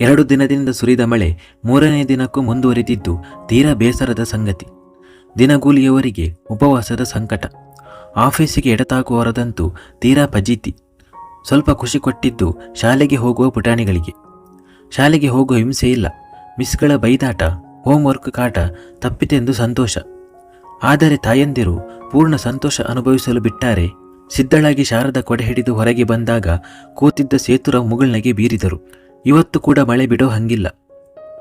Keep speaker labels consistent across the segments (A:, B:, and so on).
A: ಎರಡು ದಿನದಿಂದ ಸುರಿದ ಮಳೆ ಮೂರನೇ ದಿನಕ್ಕೂ ಮುಂದುವರಿದಿದ್ದು ತೀರಾ ಬೇಸರದ ಸಂಗತಿ. ದಿನಗೂಲಿಯವರಿಗೆ ಉಪವಾಸದ ಸಂಕಟ. ಆಫೀಸಿಗೆ ಎಡತಾಗುವರದಂತೂ ತೀರಾ ಪಜೀತಿ. ಸ್ವಲ್ಪ ಖುಷಿ ಕೊಟ್ಟಿದ್ದು ಶಾಲೆಗೆ ಹೋಗುವ ಪುಟಾಣಿಗಳಿಗೆ. ಶಾಲೆಗೆ ಹೋಗುವ ಹಿಂಸೆ ಇಲ್ಲ. ಮಿಸ್ಗಳ ಬೈದಾಟ, ಹೋಮ್ವರ್ಕ್ ಕಾಟ ತಪ್ಪಿತೆಂದು ಸಂತೋಷ. ಆದರೆ ತಾಯಂದಿರು ಪೂರ್ಣ ಸಂತೋಷ ಅನುಭವಿಸಲು ಬಿಟ್ಟಾರೆ. ಸಿದ್ದಳಾಗಿ ಶಾರದ ಕೊಡೆ ಹಿಡಿದು ಹೊರಗೆ ಬಂದಾಗ ಕೂತಿದ್ದ ಸೇತುರ ಮುಗುಳ್ನಗೆ ಬೀರಿದರು. ಇವತ್ತು ಕೂಡ ಮಳೆ ಬಿಡೋ ಹಂಗಿಲ್ಲ.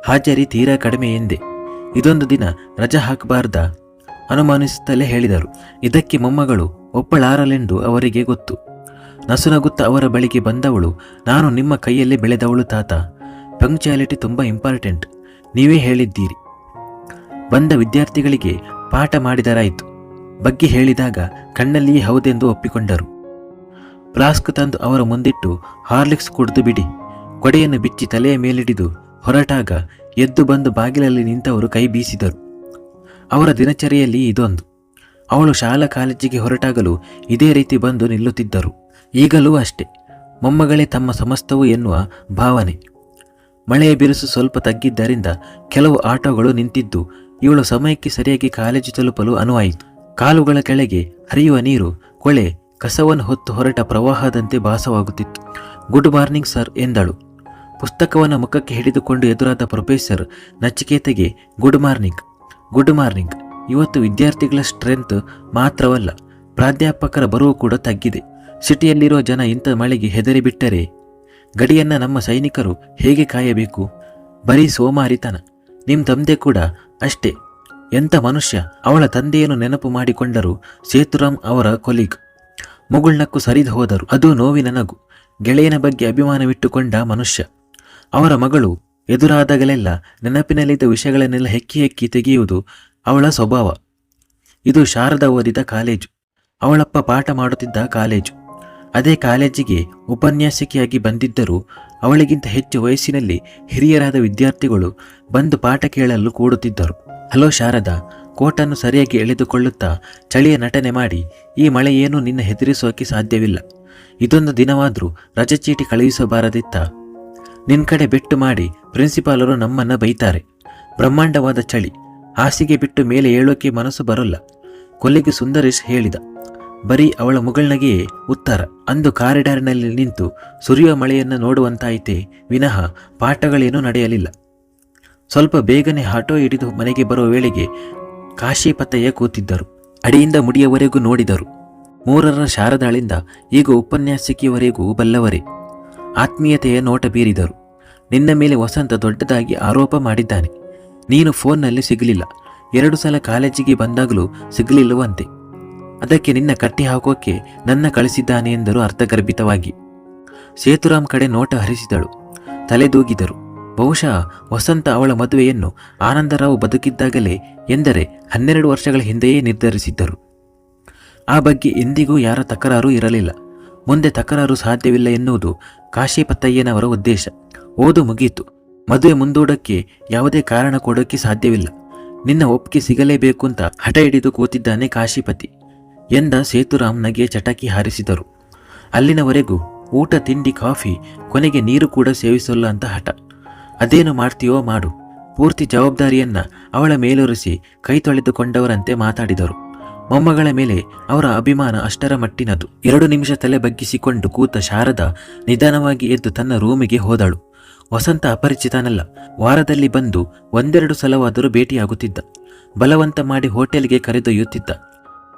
A: ಹಾಜರಿ ತೀರಾ ಕಡಿಮೆ ಎಂದೆ. ಇದೊಂದು ದಿನ ರಜಾ ಹಾಕಬಾರ್ದ? ಅನುಮಾನಿಸುತ್ತಲೇ ಹೇಳಿದರು. ಇದಕ್ಕೆ ಮೊಮ್ಮಗಳು ಒಪ್ಪಳಾರಲೆಂದು ಅವರಿಗೆ ಗೊತ್ತು. ನಸುನಗುತ್ತ ಅವರ ಬಳಿಗೆ ಬಂದವಳು, ನಾನು ನಿಮ್ಮ ಕೈಯಲ್ಲಿ ಬೆಳೆದವಳು ತಾತ. ಪಂಕ್ಚುಯಾಲಿಟಿ ತುಂಬ ಇಂಪಾರ್ಟೆಂಟ್. ನೀವೇ ಹೇಳಿದ್ದೀರಿ. ಬಂದ ವಿದ್ಯಾರ್ಥಿಗಳಿಗೆ ಪಾಠ ಮಾಡಿದರಾಯಿತು. ಬಗ್ಗೆ ಹೇಳಿದಾಗ ಕಣ್ಣಲ್ಲಿಯೇ ಹೌದೆಂದು ಒಪ್ಪಿಕೊಂಡರು. ಫ್ಲಾಸ್ಕ್ ತಂದು ಅವರ ಮುಂದಿಟ್ಟು ಹಾರ್ಲಿಕ್ಸ್ ಕುಡಿದು ಬಿಡಿ. ಕೊಡೆಯನ್ನು ಬಿಚ್ಚಿ ತಲೆಯ ಮೇಲಿಡಿದು ಹೊರಟಾಗ ಎದ್ದು ಬಂದು ಬಾಗಿಲಲ್ಲಿ ನಿಂತವರು ಕೈ ಬೀಸಿದರು. ಅವರ ದಿನಚರಿಯಲ್ಲಿ ಇದೊಂದು. ಅವಳು ಶಾಲಾ ಕಾಲೇಜಿಗೆ ಹೊರಟಾಗಲು ಇದೇ ರೀತಿ ಬಂದು ನಿಲ್ಲುತ್ತಿದ್ದರು. ಈಗಲೂ ಅಷ್ಟೆ. ಮೊಮ್ಮಗಳೇ ತಮ್ಮ ಸಮಸ್ತವು ಎನ್ನುವ ಭಾವನೆ. ಮಳೆಯ ಬಿರುಸು ಸ್ವಲ್ಪ ತಗ್ಗಿದ್ದರಿಂದ ಕೆಲವು ಆಟೋಗಳು ನಿಂತಿದ್ದು ಇವಳು ಸಮಯಕ್ಕೆ ಸರಿಯಾಗಿ ಕಾಲೇಜು ತಲುಪಲು ಅನುವಾಯಿತು. ಕಾಲುಗಳ ಕೆಳಗೆ ಹರಿಯುವ ನೀರು, ಕೊಳೆ, ಕಸವನ್ನು ಹೊತ್ತು ಹೊರಟ ಪ್ರವಾಹದಂತೆ ಭಾಸವಾಗುತ್ತಿತ್ತು. ಗುಡ್ ಮಾರ್ನಿಂಗ್ ಸರ್ ಎಂದಳು. ಪುಸ್ತಕವನ್ನು ಮುಖಕ್ಕೆ ಹಿಡಿದುಕೊಂಡು ಎದುರಾದ ಪ್ರೊಫೆಸರ್ ನಚಿಕೇತೆಗೆ ಗುಡ್ ಮಾರ್ನಿಂಗ್ ಗುಡ್ ಮಾರ್ನಿಂಗ್. ಇವತ್ತು ವಿದ್ಯಾರ್ಥಿಗಳ ಸ್ಟ್ರೆಂತ್ ಮಾತ್ರವಲ್ಲ, ಪ್ರಾಧ್ಯಾಪಕರ ಬರುವು ಕೂಡ ತಗ್ಗಿದೆ. ಸಿಟಿಯಲ್ಲಿರೋ ಜನ ಇಂಥ ಮಳೆಗೆ ಹೆದರಿಬಿಟ್ಟರೆ ಗಡಿಯನ್ನು ನಮ್ಮ ಸೈನಿಕರು ಹೇಗೆ ಕಾಯಬೇಕು? ಬರೀ ಸೋಮಾರಿತನ. ನಿಮ್ಮ ತಂದೆ ಕೂಡ ಅಷ್ಟೇ. ಎಂಥ ಮನುಷ್ಯ ಅವಳ ತಂದೆಯನ್ನು ನೆನಪು ಮಾಡಿಕೊಂಡರು ಸೇತುರಾಮ್ ಅವರ ಕೊಲೀಗ್. ಮುಗುಳ್ನಕ್ಕು ಸರಿದು ಹೋದರು. ಅದು ನೋವಿನ ನಗು. ಗೆಳೆಯನ ಬಗ್ಗೆ ಅಭಿಮಾನವಿಟ್ಟುಕೊಂಡ ಮನುಷ್ಯ. ಅವರ ಮಗಳು ಎದುರಾದಾಗಲೆಲ್ಲ ನೆನಪಿನಲ್ಲಿದ್ದ ವಿಷಯಗಳನ್ನೆಲ್ಲ ಹೆಕ್ಕಿ ಹೆಕ್ಕಿ ತೆಗೆಯುವುದು ಅವಳ ಸ್ವಭಾವ. ಇದು ಶಾರದ ಓದಿದ ಕಾಲೇಜು. ಅವಳಪ್ಪ ಪಾಠ ಮಾಡುತ್ತಿದ್ದ ಕಾಲೇಜು. ಅದೇ ಕಾಲೇಜಿಗೆ ಉಪನ್ಯಾಸಕಿಯಾಗಿ ಬಂದಿದ್ದರೂ ಅವಳಿಗಿಂತ ಹೆಚ್ಚು ವಯಸ್ಸಿನಲ್ಲಿ ಹಿರಿಯರಾದ ವಿದ್ಯಾರ್ಥಿಗಳು ಬಂದು ಪಾಠ ಕೇಳಲು ಕೂಡುತ್ತಿದ್ದರು. ಹಲೋ ಶಾರದಾ, ಕೋಟನ್ನು ಸರಿಯಾಗಿ ಎಳೆದುಕೊಳ್ಳುತ್ತಾ ಚಳಿಯ ನಟನೆ ಮಾಡಿ, ಈ ಮಳೆ ಏನೂ ನಿನ್ನ ಹೆದರಿಸೋಕೆ ಸಾಧ್ಯವಿಲ್ಲ. ಇದೊಂದು ದಿನವಾದರೂ ರಜಚೀಟಿ ಕಳುಹಿಸಬಾರದಿತ್ತ? ನಿನ್ ಕಡೆ ಬಿಟ್ಟು ಮಾಡಿ ಪ್ರಿನ್ಸಿಪಾಲರು ನಮ್ಮನ್ನ ಬೈತಾರೆ. ಬ್ರಹ್ಮಾಂಡವಾದ ಚಳಿ. ಹಾಸಿಗೆ ಬಿಟ್ಟು ಮೇಲೆ ಏಳೋಕೆ ಮನಸ್ಸು ಬರೋಲ್ಲ. ಕೊಲ್ಲಿಗೆ ಸುಂದರೇಶ್ ಹೇಳಿದ. ಬರೀ ಅವಳ ಮುಗಳನಗೆಯೇ ಉತ್ತರ. ಅಂದು ಕಾರಿಡಾರ್ನಲ್ಲಿ ನಿಂತು ಸುರಿಯುವ ಮಳೆಯನ್ನು ನೋಡುವಂತಾಯಿತೆ ವಿನಃ ಪಾಠಗಳೇನೂ ನಡೆಯಲಿಲ್ಲ. ಸ್ವಲ್ಪ ಬೇಗನೆ ಹಾಟೋ ಹಿಡಿದು ಮನೆಗೆ ಬರುವ ವೇಳೆಗೆ ಕಾಶಿಪತಯ್ಯ ಕೂತಿದ್ದರು. ಅಡಿಯಿಂದ ಮುಡಿಯವರೆಗೂ ನೋಡಿದರು. ಮೂರರ ಶಾರದಾಳಿಂದ ಈಗ ಉಪನ್ಯಾಸಕಿಯವರೆಗೂ ಬಲ್ಲವರೇ. ಆತ್ಮೀಯತೆಯ ನೋಟ ಬೀರಿದರು. ನಿನ್ನ ಮೇಲೆ ವಸಂತ ದೊಡ್ಡದಾಗಿ ಆರೋಪ ಮಾಡಿದ್ದಾನೆ. ನೀನು ಫೋನ್ನಲ್ಲಿ ಸಿಗಲಿಲ್ಲ. ಎರಡು ಸಲ ಕಾಲೇಜಿಗೆ ಬಂದಾಗಲೂ ಸಿಗಲಿಲ್ಲವಂತೆ. ಅದಕ್ಕೆ ನಿನ್ನ ಕಟ್ಟಿ ಹಾಕೋಕೆ ನನ್ನ ಕಳಿಸಿದ್ದಾನೆ ಎಂದರು ಅರ್ಥಗರ್ಭಿತವಾಗಿ. ಸೇತುರಾಮ್ ಕಡೆ ನೋಟ ಹರಿಸಿದಳು. ತಲೆದೂಗಿದರು. ಬಹುಶಃ ವಸಂತ ಅವಳ ಮದುವೆಯನ್ನು ಆನಂದರಾವ್ ಬದುಕಿದ್ದಾಗಲೇ ಎಂದರೆ ಹನ್ನೆರಡು ವರ್ಷಗಳ ಹಿಂದೆಯೇ ನಿರ್ಧರಿಸಿದ್ದರು. ಆ ಬಗ್ಗೆ ಎಂದಿಗೂ ಯಾರ ತಕರಾರು ಇರಲಿಲ್ಲ. ಮುಂದೆ ತಕರಾರು ಸಾಧ್ಯವಿಲ್ಲ ಎನ್ನುವುದು ಕಾಶಿಪತ್ತಯ್ಯನವರ ಉದ್ದೇಶ. ಓದು ಮುಗಿಯಿತು ಮದುವೆ ಮುಂದೂಡಕ್ಕೆ ಯಾವುದೇ ಕಾರಣ ಕೊಡೋಕ್ಕೆ ಸಾಧ್ಯವಿಲ್ಲ. ನಿನ್ನ ಒಪ್ಪಿಗೆ ಸಿಗಲೇಬೇಕು ಅಂತ ಹಠ ಹಿಡಿದು ಕೂತಿದ್ದಾನೆ ಕಾಶಿಪತಿ. ಎಂದ ಸೇತುರಾಮ್ ನಗೆ ಚಟಕಿ ಹಾರಿಸಿದರು. ಅಲ್ಲಿನವರೆಗೂ ಊಟ, ತಿಂಡಿ, ಕಾಫಿ, ಕೊನೆಗೆ ನೀರು ಕೂಡ ಸೇವಿಸಲ್ಲ ಅಂತ ಹಠ. ಅದೇನು ಮಾಡ್ತೀಯೋ ಮಾಡು. ಪೂರ್ತಿ ಜವಾಬ್ದಾರಿಯನ್ನ ಅವಳ ಮೇಲೊರೆಸಿ ಕೈ ತೊಳೆದುಕೊಂಡವರಂತೆ ಮಾತಾಡಿದರು. ಮೊಮ್ಮಗಳ ಮೇಲೆ ಅವರ ಅಭಿಮಾನ ಅಷ್ಟರ ಮಟ್ಟಿನದು. ಎರಡು ನಿಮಿಷ ತಲೆ ಬಗ್ಗಿಸಿಕೊಂಡು ಕೂತ ಶಾರದ ನಿಧಾನವಾಗಿ ಎದ್ದು ತನ್ನ ರೂಮಿಗೆ ಹೋದಳು. ವಸಂತ ಅಪರಿಚಿತನಲ್ಲ. ವಾರದಲ್ಲಿ ಬಂದು ಒಂದೆರಡು ಸಲವಾದರೂ ಭೇಟಿಯಾಗುತ್ತಿದ್ದ. ಬಲವಂತ ಮಾಡಿ ಹೋಟೆಲ್ಗೆ ಕರೆದೊಯ್ಯುತ್ತಿದ್ದ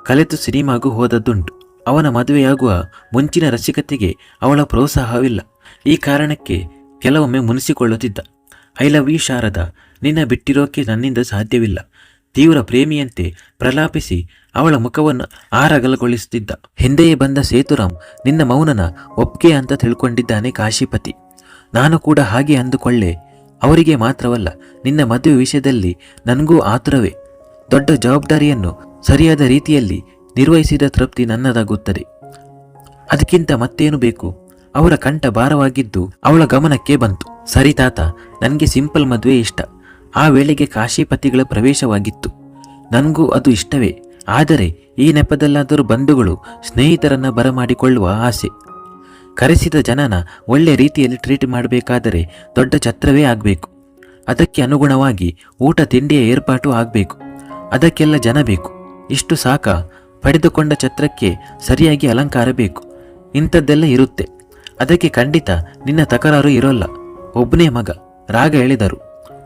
A: ಕಲೆತು ಸಿನಿಮಾಗೂ ಹೋದದ್ದುಂಟು. ಅವನ ಮದುವೆಯಾಗುವ ಮುಂಚಿನ ರಸಿಕತೆಗೆ ಅವಳ ಪ್ರೋತ್ಸಾಹವಿಲ್ಲ. ಈ ಕಾರಣಕ್ಕೆ ಕೆಲವೊಮ್ಮೆ ಮುನಿಸಿಕೊಳ್ಳುತ್ತಿದ್ದ. I love you Sharada. ನಿನ್ನ ಬಿಟ್ಟಿರೋಕೆ ನನ್ನಿಂದ ಸಾಧ್ಯವಿಲ್ಲ. ತೀವ್ರ ಪ್ರೇಮಿಯಂತೆ ಪ್ರಲಾಪಿಸಿ ಅವಳ ಮುಖವನ್ನು ಆರಗಲಗೊಳಿಸುತ್ತಿದ್ದ. ಹಿಂದೆಯೇ ಬಂದ ಸೇತುರಾಮ್ ನಿನ್ನ ಮೌನನ ಒಪ್ಗೆ ಅಂತ ತಿಳ್ಕೊಂಡಿದ್ದಾನೆ ಕಾಶಿಪತಿ. ನಾನು ಕೂಡ ಹಾಗೆ ಅಂದುಕೊಳ್ಳೆ. ಅವರಿಗೆ ಮಾತ್ರವಲ್ಲ, ನಿನ್ನ ಮದುವೆ ವಿಷಯದಲ್ಲಿ ನನಗೂ ಆತುರವೇ. ದೊಡ್ಡ ಜವಾಬ್ದಾರಿಯನ್ನು ಸರಿಯಾದ ರೀತಿಯಲ್ಲಿ ನಿರ್ವಹಿಸಿದ ತೃಪ್ತಿ ನನ್ನದಾಗುತ್ತದೆ. ಅದಕ್ಕಿಂತ ಮತ್ತೇನು ಬೇಕು? ಅವರ ಕಂಠ ಭಾರವಾಗಿದ್ದು ಅವಳ ಗಮನಕ್ಕೆ ಬಂತು. ಸರಿ ತಾತ, ನನಗೆ ಸಿಂಪಲ್ ಮದುವೆ ಇಷ್ಟ. ಆ ವೇಳೆಗೆ ಕಾಶಿಪತಿಗಳ ಪ್ರವೇಶವಾಗಿತ್ತು. ನನಗೂ ಅದು ಇಷ್ಟವೇ. ಆದರೆ ಈ ನೆಪದಲ್ಲಾದರೂ ಬಂಧುಗಳು ಸ್ನೇಹಿತರನ್ನ ಬರಮಾಡಿಕೊಳ್ಳುವ ಆಸೆ. ಕರೆಸಿದ ಜನನ ಒಳ್ಳೆ ರೀತಿಯಲ್ಲಿ ಟ್ರೀಟ್ ಮಾಡಬೇಕಾದರೆ ದೊಡ್ಡ ಛತ್ರವೇ ಆಗಬೇಕು. ಅದಕ್ಕೆ ಅನುಗುಣವಾಗಿ ಊಟ ತಿಂಡಿಯ ಏರ್ಪಾಟು ಆಗಬೇಕು. ಅದಕ್ಕೆಲ್ಲ ಜನ ಬೇಕು. ಇಷ್ಟು ಸಾಕ ಪಡೆದುಕೊಂಡ ಛತ್ರಕ್ಕೆ ಸರಿಯಾಗಿ ಅಲಂಕಾರ ಬೇಕು. ಇಂಥದ್ದೆಲ್ಲ ಇರುತ್ತೆ. ಅದಕ್ಕೆ ಖಂಡಿತ ನಿನ್ನ ತಕರಾರು ಇರೋಲ್ಲ. ಒಬ್ಬನೇ ಮಗ. ರಾಗ ಎಳೆದರು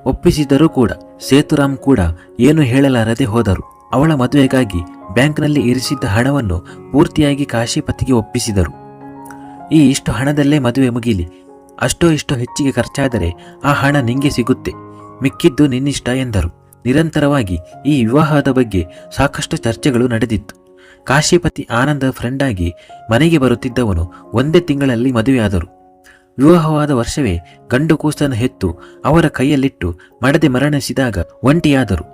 A: ಒಪ್ಪಿಸಿದರೂ ಕೂಡ ಸೇತುರಾಮ್ ಕೂಡ ಏನು ಹೇಳಲಾರದೆ ಹೋದರು. ಅವಳ ಮದುವೆಗಾಗಿ ಬ್ಯಾಂಕ್ನಲ್ಲಿ ಇರಿಸಿದ್ದ ಹಣವನ್ನು ಪೂರ್ತಿಯಾಗಿ ಕಾಶಿಪತಿಗೆ ಒಪ್ಪಿಸಿದರು. ಈ ಇಷ್ಟು ಹಣದಲ್ಲೇ ಮದುವೆ ಮುಗಿಲಿ. ಅಷ್ಟೋ ಇಷ್ಟೋ ಹೆಚ್ಚಿಗೆ ಖರ್ಚಾದರೆ ಆ ಹಣ ನಿಂಗೆ ಸಿಗುತ್ತೆ. ಮಿಕ್ಕಿದ್ದು ನಿನ್ನಿಷ್ಟ ಎಂದರು. ನಿರಂತರವಾಗಿ ಈ ವಿವಾಹದ ಬಗ್ಗೆ ಸಾಕಷ್ಟು ಚರ್ಚೆಗಳು ನಡೆದಿತ್ತು. ಕಾಶಿಪತಿ ಆನಂದ ಫ್ರೆಂಡ್ ಆಗಿ ಮನೆಗೆ ಬರುತ್ತಿದ್ದವನು ಒಂದೇ ತಿಂಗಳಲ್ಲಿ ಮದುವೆಯಾದರು. ವಿವಾಹವಾದ ವರ್ಷವೇ ಗಂಡು ಕೂಸನ್ನು ಹೆತ್ತು ಅವರ ಕೈಯಲ್ಲಿಟ್ಟು ಮಡದೆ ಮರಣಿಸಿದಾಗ ಒಂಟಿಯಾದರು.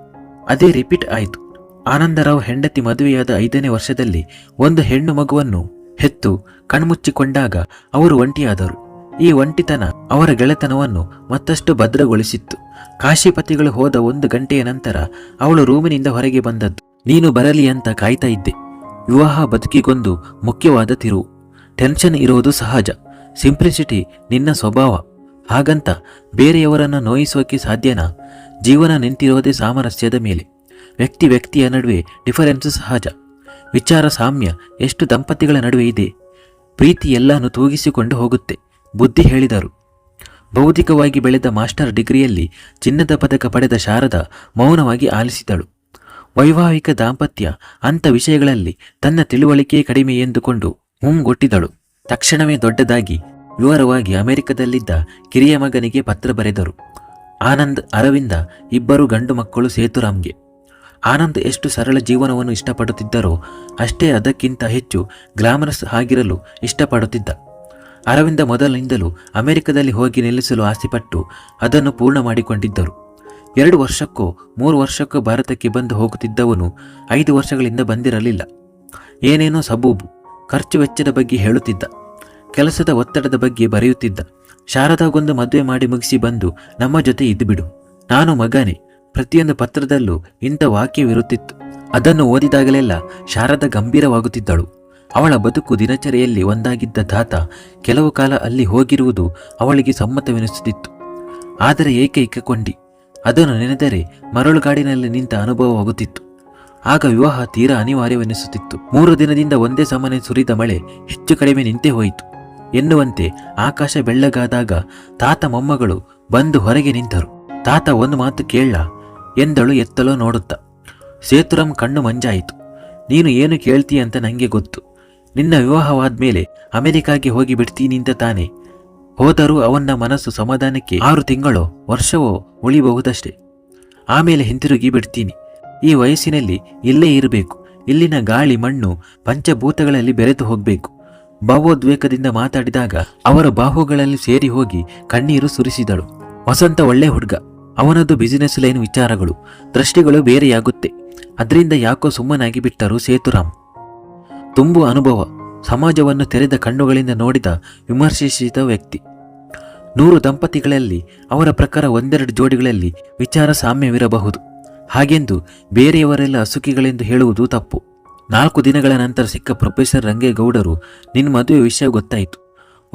A: ಅದೇ ರಿಪೀಟ್ ಆಯಿತು. ಆನಂದರಾವ್ ಹೆಂಡತಿ ಮದುವೆಯಾದ ಐದನೇ ವರ್ಷದಲ್ಲಿ ಒಂದು ಹೆಣ್ಣು ಮಗುವನ್ನು ಹೆತ್ತು ಕಣ್ಮುಚ್ಚಿಕೊಂಡಾಗ ಅವರು ಒಂಟಿಯಾದರು. ಈ ಒಂಟಿತನ ಅವರ ಗೆಳೆತನವನ್ನು ಮತ್ತಷ್ಟು ಭದ್ರಗೊಳಿಸಿತ್ತು. ಕಾಶಿಪತಿಗಳು ಹೋದ ಒಂದು ಗಂಟೆಯ ನಂತರ ಅವಳು ರೂಮಿನಿಂದ ಹೊರಗೆ ಬಂದದ್ದು. ನೀನು ಬರಲಿ ಅಂತ ಕಾಯ್ತಾ ಇದ್ದೆ. ವಿವಾಹ ಬದುಕಿಗೊಂದು ಮುಖ್ಯವಾದ ತಿರುವು ಟೆನ್ಷನ್ ಇರುವುದು ಸಹಜ. ಸಿಂಪ್ಲಿಸಿಟಿ ನಿನ್ನ ಸ್ವಭಾವ. ಹಾಗಂತ ಬೇರೆಯವರನ್ನು ನೋಯಿಸೋಕೆ ಸಾಧ್ಯನಾ? ಜೀವನ ನಿಂತಿರೋದೇ ಸಾಮರಸ್ಯದ ಮೇಲೆ. ವ್ಯಕ್ತಿ ವ್ಯಕ್ತಿಯ ನಡುವೆ ಡಿಫರೆನ್ಸ್ ಸಹಜ. ವಿಚಾರ ಸಾಮ್ಯ, ಎಷ್ಟು ದಂಪತಿಗಳ ನಡುವೆ ಇದೆ? ಪ್ರೀತಿ ಎಲ್ಲಾನು ತೂಗಿಸಿಕೊಂಡು ಹೋಗುತ್ತೆ, ಬುದ್ಧಿ ಹೇಳಿದರು. ಬೌದ್ಧಿಕವಾಗಿ ಬೆಳೆದ ಮಾಸ್ಟರ್ ಡಿಗ್ರಿಯಲ್ಲಿ ಚಿನ್ನದ ಪದಕ ಪಡೆದ ಶಾರದ ಮೌನವಾಗಿ ಆಲಿಸಿದಳು. ವೈವಾಹಿಕ ದಾಂಪತ್ಯ, ಅಂಥ ವಿಷಯಗಳಲ್ಲಿ ತನ್ನ ತಿಳುವಳಿಕೆ ಕಡಿಮೆ ಎಂದುಕೊಂಡು ಹುಂಗೊಟ್ಟಿದಳು ತಕ್ಷಣವೇ ದೊಡ್ಡದಾಗಿ, ವಿವರವಾಗಿ ಅಮೆರಿಕದಲ್ಲಿದ್ದ ಕಿರಿಯ ಮಗನಿಗೆ ಪತ್ರ ಬರೆದರು. ಆನಂದ್ ಅರವಿಂದ ಇಬ್ಬರು ಗಂಡು ಮಕ್ಕಳು ಸೇತುರಾಮ್ಗೆ. ಆನಂದ್ ಎಷ್ಟು ಸರಳ ಜೀವನವನ್ನು ಇಷ್ಟಪಡುತ್ತಿದ್ದರೋ, ಅಷ್ಟೇ ಅದಕ್ಕಿಂತ ಹೆಚ್ಚು ಗ್ಲಾಮರಸ್ ಆಗಿರಲು ಇಷ್ಟಪಡುತ್ತಿದ್ದ. ಅರವಿಂದ ಮೊದಲಿನಿಂದಲೂ ಅಮೆರಿಕದಲ್ಲಿ ಹೋಗಿ ನಿಲ್ಲಿಸಲು ಆಸೆಪಟ್ಟು ಅದನ್ನು ಪೂರ್ಣ ಮಾಡಿಕೊಂಡಿದ್ದರು. ಎರಡು ವರ್ಷಕ್ಕೋ, ಮೂರು ವರ್ಷಕ್ಕೂ ಭಾರತಕ್ಕೆ ಬಂದು ಹೋಗುತ್ತಿದ್ದವನು ಐದು ವರ್ಷಗಳಿಂದ ಬಂದಿರಲಿಲ್ಲ. ಏನೇನೋ ಸಬೂಬು. ಖರ್ಚು ವೆಚ್ಚದ ಬಗ್ಗೆ ಹೇಳುತ್ತಿದ್ದ. ಕೆಲಸದ ಒತ್ತಡದ ಬಗ್ಗೆ ಬರೆಯುತ್ತಿದ್ದ. ಶಾರದಾಗೊಂದು ಮದುವೆ ಮಾಡಿ ಮುಗಿಸಿ ಬಂದು ನಮ್ಮ ಜೊತೆ ಇದ್ದುಬಿಡು ನಾನು ಮಗನೇ. ಪ್ರತಿಯೊಂದು ಪತ್ರದಲ್ಲೂ ಇಂಥ ವಾಕ್ಯವಿರುತ್ತಿತ್ತು. ಅದನ್ನು ಓದಿದಾಗಲೆಲ್ಲ ಶಾರದ ಗಂಭೀರವಾಗುತ್ತಿದ್ದಳು. ಅವಳ ಬದುಕು ದಿನಚರಿಯಲ್ಲಿ ಒಂದಾಗಿದ್ದ ತಾತ ಕೆಲವು ಕಾಲ ಅಲ್ಲಿ ಹೋಗಿರುವುದು ಅವಳಿಗೆ ಸಮ್ಮತವೆನಿಸುತ್ತಿತ್ತು. ಆದರೆ ಏಕೈಕ ಕೊಂಡಿ ಅದನ್ನು ನೆನೆದರೆ ಮರಳುಗಾಡಿನಲ್ಲಿ ನಿಂತ ಅನುಭವವಾಗುತ್ತಿತ್ತು. ಆಗ ವಿವಾಹ ತೀರಾ ಅನಿವಾರ್ಯವೆನಿಸುತ್ತಿತ್ತು. ಮೂರು ದಿನದಿಂದ ಒಂದೇ ಸಮನೆ ಸುರಿದ ಮಳೆ ಹೆಚ್ಚು ಕಡಿಮೆ ನಿಂತೇ ಹೋಯಿತು. ಎನ್ನುವಂತೆ ಆಕಾಶ ಬೆಳ್ಳಗಾದಾಗ ತಾತ ಮೊಮ್ಮಗಳು ಬಂದು ಹೊರಗೆ ನಿಂತರು. ತಾತ ಒಂದು ಮಾತು ಕೇಳ ಎಂದಳು ಎತ್ತಲೋ ನೋಡುತ್ತಾ. ಸೇತುರಂ ಕಣ್ಣು ಮಂಜಾಯಿತು. ನೀನು ಏನು ಕೇಳ್ತೀಯ ಅಂತ ನನಗೆ ಗೊತ್ತು. ನಿನ್ನ ವಿವಾಹವಾದ ಮೇಲೆ ಅಮೆರಿಕಾಗೆ ಹೋಗಿ ಬಿಡ್ತೀನಿ ಅಂತ ತಾನೆ. ಹೋದರೂ ಅವನ ಮನಸ್ಸು ಸಮಾಧಾನಕ್ಕೆ ಆರು ತಿಂಗಳೋ ವರ್ಷವೋ ಉಳಿಬಹುದಷ್ಟೇ. ಆಮೇಲೆ ಹಿಂತಿರುಗಿ ಬಿಡ್ತೀನಿ. ಈ ವಯಸ್ಸಿನಲ್ಲಿ ಇಲ್ಲೇ ಇರಬೇಕು. ಇಲ್ಲಿನ ಗಾಳಿ, ಮಣ್ಣು, ಪಂಚಭೂತಗಳಲ್ಲಿ ಬೆರೆತು ಹೋಗಬೇಕು. ಭಾವೋದ್ವೇಗದಿಂದ ಮಾತಾಡಿದಾಗ ಅವರ ಬಾಹುಗಳಲ್ಲಿ ಸೇರಿ ಹೋಗಿ ಕಣ್ಣೀರು ಸುರಿಸಿದಳು. ವಸಂತ ಒಳ್ಳೆ ಹುಡುಗ. ಅವನದು ಬಿಸಿನೆಸ್ ಲೈನ್ ವಿಚಾರಗಳು. ದೃಷ್ಟಿಗಳು ಬೇರೆಯಾಗುತ್ತೆ. ಅದರಿಂದ ಯಾಕೋ ಸುಮ್ಮನಾಗಿ ಬಿಟ್ಟರು ಸೇತುರಾಮ್. ತುಂಬು ಅನುಭವ. ಸಮಾಜವನ್ನು ತೆರೆದ ಕಣ್ಣುಗಳಿಂದ ನೋಡಿದ ವಿಮರ್ಶಿಸಿದ ವ್ಯಕ್ತಿ. ನೂರು ದಂಪತಿಗಳಲ್ಲಿ ಅವರ ಪ್ರಕಾರ ಒಂದೆರಡು ಜೋಡಿಗಳಲ್ಲಿ ವಿಚಾರ ಸಾಮ್ಯವಿರಬಹುದು. ಹಾಗೆಂದು ಬೇರೆಯವರೆಲ್ಲ ಅಸುಖಿಗಳೆಂದು ಹೇಳುವುದು ತಪ್ಪು. ನಾಲ್ಕು ದಿನಗಳ ನಂತರ ಸಿಕ್ಕ ಪ್ರೊಫೆಸರ್ ರಂಗೇಗೌಡರು, ನಿನ್ನ ಮದುವೆ ವಿಷಯ ಗೊತ್ತಾಯಿತು.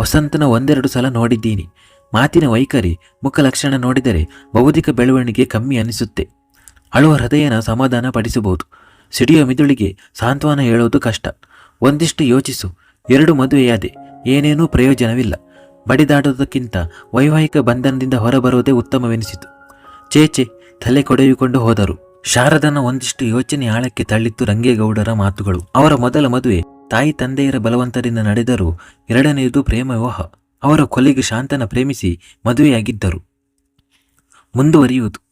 A: ವಸಂತನ ಒಂದೆರಡು ಸಲ ನೋಡಿದ್ದೀನಿ. ಮಾತಿನ ವೈಖರಿ ಮುಖಲಕ್ಷಣ ನೋಡಿದರೆ ಬೌದ್ಧಿಕ ಬೆಳವಣಿಗೆ ಕಮ್ಮಿ ಅನಿಸುತ್ತೆ. ಅಳುವ ಹೃದಯನ ಸಮಾಧಾನ ಪಡಿಸಬಹುದು. ಸಿಡಿಯೋ ಮಿದುಳಿಗೆ ಸಾಂತ್ವನ ಹೇಳೋದು ಕಷ್ಟ. ಒಂದಿಷ್ಟು ಯೋಚಿಸು. ಎರಡು ಮದುವೆಯಾದೆ. ಏನೇನೂ ಪ್ರಯೋಜನವಿಲ್ಲ. ಬಡಿದಾಡುವುದಕ್ಕಿಂತ ವೈವಾಹಿಕ ಬಂಧನದಿಂದ ಹೊರಬರುವುದೇ ಉತ್ತಮವೆನಿಸಿತು. ಚೇಚೆ ತಲೆ ಕೊಡೆಯುಕೊಂಡು ಹೋದರು. ಶಾರದನ ಒಂದಿಷ್ಟು ಯೋಚನೆ ಆಳಕ್ಕೆ ತಳ್ಳಿತ್ತು ರಂಗೇಗೌಡರ ಮಾತುಗಳು. ಅವರ ಮೊದಲ ಮದುವೆ ತಾಯಿ ತಂದೆಯರ ಬಲವಂತರಿಂದ ನಡೆದರೂ ಎರಡನೆಯದು ಪ್ರೇಮ ವಿವಾಹ ಅವರ ಕೊಲೆಗೆ ಶಾಂತನ ಪ್ರೇಮಿಸಿ ಮದುವೆಯಾಗಿದ್ದರು. ಮುಂದುವರಿಯುವುದು.